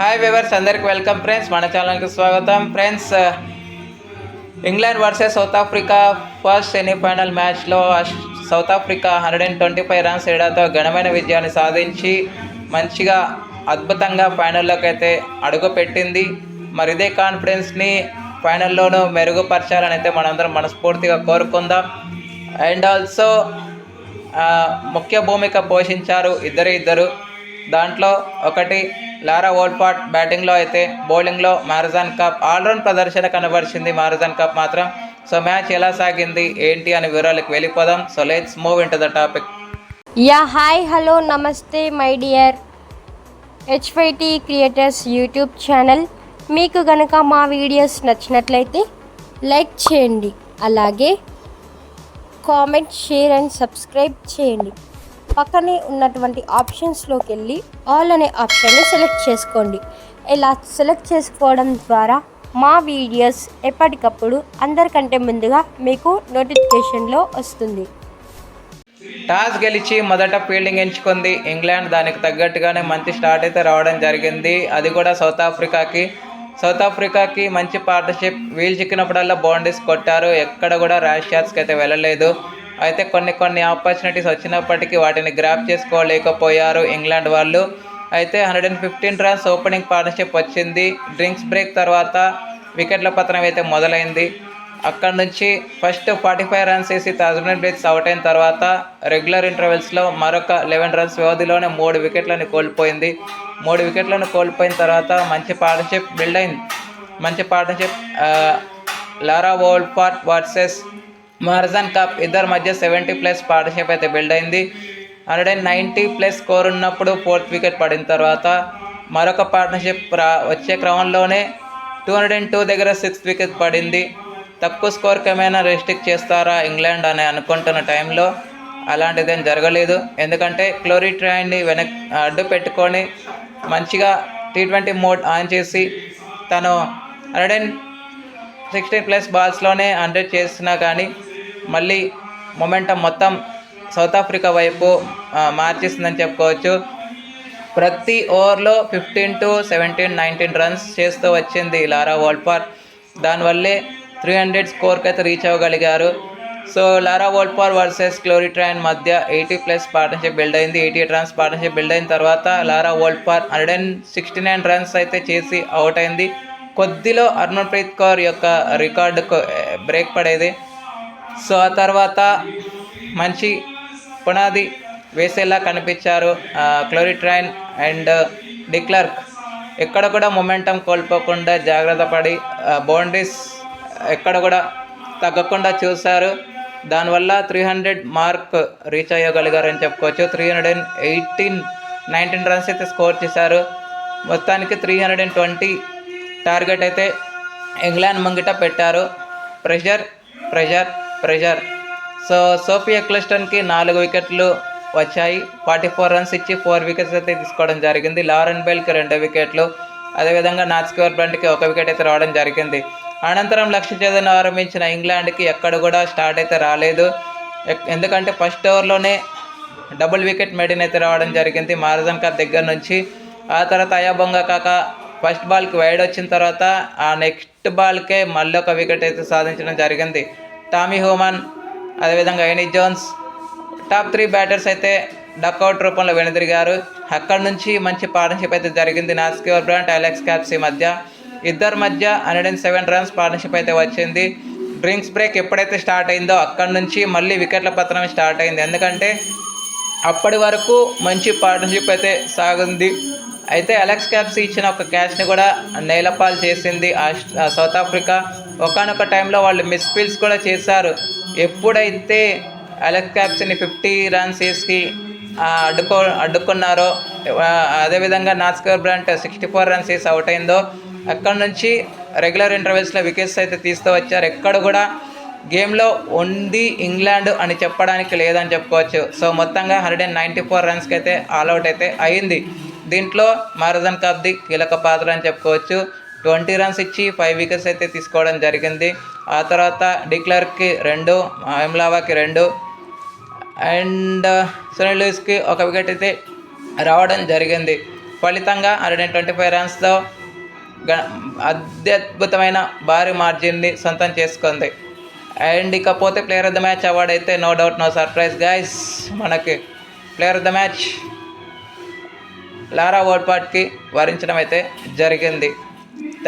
Hi viewers అందరికి welcome friends మన ఛానల్కి స్వాగతం. Friends England versus South Africa first semifinal మ్యాచ్లో South Africa hundred and twenty five runs ఏడాతో ఘనమైన విజయాన్ని సాధించి మంచిగా అద్భుతంగా ఫైనల్లోకి అయితే అడుగుపెట్టింది. మరి ఇదే కాన్ఫిడెన్స్ని ఫైనల్లోనూ మెరుగుపరచాలని అయితే మనందరం మనస్ఫూర్తిగా కోరుకుందాం. అండ్ ఆల్సో uh, ముఖ్య భూమిక పోషించారు ఇద్దరు ఇద్దరు. దాంట్లో ఒకటి లారా ఓల్పాట్ బ్యాటింగ్లో అయితే బౌలింగ్లో మారజాన్ కప్ ఆల్రౌండ్ ప్రదర్శన కనబరిచింది మారజాన్ కప్ మాత్రం. సో మ్యాచ్ ఎలా సాగింది ఏంటి అనే వివరాలకు వెళ్ళిపోదాం. So let's move in to the topic. Yeah hi hello నమస్తే my dear HYT creators YouTube channel. మీకు గనక మా వీడియోస్ నచ్చినట్లయితే లైక్ చేయండి. అలాగే కామెంట్ షేర్ అండ్ సబ్స్క్రైబ్ చేయండి. పక్కనే ఉన్నటువంటి ఆప్షన్స్లోకి వెళ్ళి ఆల్ అనే ఆప్షన్ని సెలెక్ట్ చేసుకోండి. ఇలా సెలెక్ట్ చేసుకోవడం ద్వారా మా వీడియోస్ ఎప్పటికప్పుడు అందరికంటే ముందుగా మీకు నోటిఫికేషన్లో వస్తుంది. టాస్ గెలిచి మొదట ఫీల్డింగ్ ఎంచుకుంది. ఇంగ్లాండ్ దానికి తగ్గట్టుగానే మంచి స్టార్ట్ అయితే రావడం జరిగింది. అది కూడా సౌత్ ఆఫ్రికాకి సౌత్ ఆఫ్రికాకి మంచి పార్ట్నర్షిప్ వీలు చిక్కినప్పుడల్లా బౌండరీస్ కొట్టారు. ఎక్కడ కూడా ర్యాష్ షాట్స్కి అయితే వెళ్ళలేదు. అయితే కొన్ని కొన్ని ఆపర్చునిటీస్ వచ్చినప్పటికీ వాటిని గ్రాప్ చేసుకోలేకపోయారు ఇంగ్లాండ్ వాళ్ళు. అయితే hundred and fifteen runs opening partnership వచ్చింది. డ్రింక్స్ బ్రేక్ తర్వాత వికెట్ల పతనం అయితే మొదలైంది. అక్కడ నుంచి ఫస్ట్ ఫార్టీ ఫైవ్ రన్స్ వేసి థౌజండ్ బ్రేక్స్ అవుట్ అయిన తర్వాత రెగ్యులర్ ఇంటర్వెల్స్లో మరొక లెవెన్ రన్స్ వ్యవధిలోనే మూడు వికెట్లను కోల్పోయింది. మూడు వికెట్లను కోల్పోయిన తర్వాత మంచి పార్ట్నర్షిప్ బిల్డ్ అయింది. మంచి partnership Laura Wolvaardt versus Marizanne Kapp ఇద్దరి మధ్య సెవెంటీ ప్లస్ పార్ట్నర్షిప్ అయితే బిల్డ్ అయింది. హండ్రెడ్ నైంటీ ప్లస్ స్కోర్ ఉన్నప్పుడు ఫోర్త్ వికెట్ పడిన తర్వాత మరొక పార్ట్నర్షిప్ రా వచ్చే క్రమంలోనే టూ హండ్రెడ్ అండ్ టూ దగ్గర సిక్స్త్ వికెట్ పడింది. తక్కువ స్కోర్కి ఏమైనా రెస్ట్రిక్ట్ చేస్తారా ఇంగ్లాండ్ అని అనుకుంటున్న టైంలో అలాంటిదేం జరగలేదు. ఎందుకంటే క్లోరీ ట్రైన్ని వెనక్ అడ్డు పెట్టుకొని మంచిగా టీ ట్వంటీ మోడ్ ఆన్ చేసి తను హండ్రెడ్ అండ్ సిక్స్టీన్ ప్లస్ బాల్స్లోనే హండ్రెడ్ చేసినా కానీ మళ్ళీ మొమెంటం మొత్తం సౌత్ ఆఫ్రికా వైపు ఆ, మార్చేసిందని చెప్పుకోవచ్చు. ప్రతి ఓవర్లో fifteen to seventeen nineteen runs చేస్తూ వచ్చింది లారా వోల్పార్. దానివల్లే త్రీ హండ్రెడ్ స్కోర్కి అయితే రీచ్ అవ్వగలిగారు. సో లారా వోల్పార్ వర్సెస్ క్లోరీ ట్రైన్ మధ్య ఎయిటీ ప్లస్ పార్ట్నర్షిప్ బిల్డ్ అయింది. ఎయిటీ రన్స్ పార్ట్నర్షిప్ బిల్డ్ అయిన తర్వాత Laura వోల్పార్ hundred and sixty nine runs అయితే చేసి అవుట్ అయింది. కొద్దిలో హర్మన్ప్రీత్ కౌర్ యొక్క రికార్డుకు బ్రేక్ పడేది. సో ఆ తర్వాత మంచి పునాది వేసేలా కనిపించారు క్లోరిట్రైన్ అండ్ డిక్లర్క్ ఎక్కడ కూడా మొమెంటం కోల్పోకుండా జాగ్రత్త పడి బౌండరీస్ ఎక్కడ కూడా తగ్గకుండా చూశారు. దానివల్ల త్రీ హండ్రెడ్ మార్క్ రీచ్ అయ్యగలిగారని చెప్పుకోవచ్చు. Three hundred and eighteen nineteen runs అయితే స్కోర్ చేశారు. మొత్తానికి three hundred and twenty target అయితే ఇంగ్లాండ్ ముంగిట పెట్టారు. Pressure pressure. Pressure. So Sophia క్లిస్టన్కి నాలుగు వికెట్లు వచ్చాయి. ఫార్టీ ఫోర్ రన్స్ ఇచ్చి ఫోర్ వికెట్స్ అయితే తీసుకోవడం జరిగింది. లారెన్ బెల్కి రెండు వికెట్లు. అదేవిధంగా నాట్ బ్రంట్కి ఒక వికెట్ అయితే రావడం జరిగింది. అనంతరం లక్ష్య ఛేదన ఆరంభించిన ఇంగ్లాండ్కి ఎక్కడ కూడా స్టార్ట్ అయితే రాలేదు. ఎందుకంటే ఫస్ట్ ఓవర్లోనే డబుల్ వికెట్ మెడిన్ అయితే రావడం జరిగింది మారజన్ దగ్గర నుంచి. ఆ తర్వాత అయాబొంగ కాక ఫస్ట్ బాల్కి వైడ్ వచ్చిన తర్వాత ఆ నెక్స్ట్ బాల్కే మళ్ళీ ఒక వికెట్ అయితే సాధించడం జరిగింది. టామీ హోమన్ అదేవిధంగా Amy Jones top three batters అయితే డక్అవుట్ రూపంలో వెనుదిరిగారు. అక్కడ నుంచి మంచి పార్ట్నర్షిప్ అయితే జరిగింది నాస్కివర్ బ్రాంట్ అలెక్స్ క్యాప్సీ మధ్య. ఇద్దరి మధ్య hundred and seven runs partnership అయితే వచ్చింది. డ్రింక్స్ బ్రేక్ ఎప్పుడైతే స్టార్ట్ అయిందో అక్కడ నుంచి మళ్ళీ వికెట్ల పతనం స్టార్ట్ అయింది. ఎందుకంటే అప్పటి వరకు మంచి పార్ట్నర్షిప్ అయితే సాగుంది. అయితే అలెక్స్ క్యాప్సీ ఇచ్చిన ఒక క్యాచ్ని కూడా నేలపాలు చేసింది సౌత్ ఆఫ్రికా ఒకనొక టైంలో వాళ్ళు మిస్ఫీల్స్ కూడా చేశారు. ఎప్పుడైతే అలెక్స్ క్యాప్స్ని ఫిఫ్టీ రన్స్ వేసి అడ్డుకో అడ్డుకున్నారో అదేవిధంగా Sciver Brunt sixty four runs వేసి అవుట్ అయిందో అక్కడ నుంచి రెగ్యులర్ ఇంటర్వెల్స్లో వికెట్స్ అయితే తీస్తూ వచ్చారు ఎక్కడ కూడా గేమ్లో ఉంది ఇంగ్లాండ్ అని చెప్పడానికి లేదని చెప్పుకోవచ్చు. సో మొత్తంగా హండ్రెడ్ అండ్ నైంటీ ఫోర్ రన్స్కి అయితే ఆల్అవుట్ అయితే అయింది. దీంట్లో మారజన్ కబ్ది కీలక పాత్ర అని చెప్పుకోవచ్చు. ట్వంటీ రన్స్ ఇచ్చి ఫైవ్ వికెట్స్ అయితే తీసుకోవడం జరిగింది. ఆ తర్వాత డిక్లర్కి రెండు ఎమ్లావాకి రెండు. అండ్ సునీల్ లూయిస్కి ఒక వికెట్ అయితే రావడం జరిగింది. ఫలితంగా హండ్రెడ్ ట్వంటీ ఫైవ్ రన్స్తో గ- అత్యద్భుతమైన భారీ మార్జిన్ని సొంతం చేసుకుంది. అండ్ ఇకపోతే player of the match award అయితే no doubt no surprise guys మనకి player of the match Laura ఓడ్పాట్కి వరించడం అయితే జరిగింది.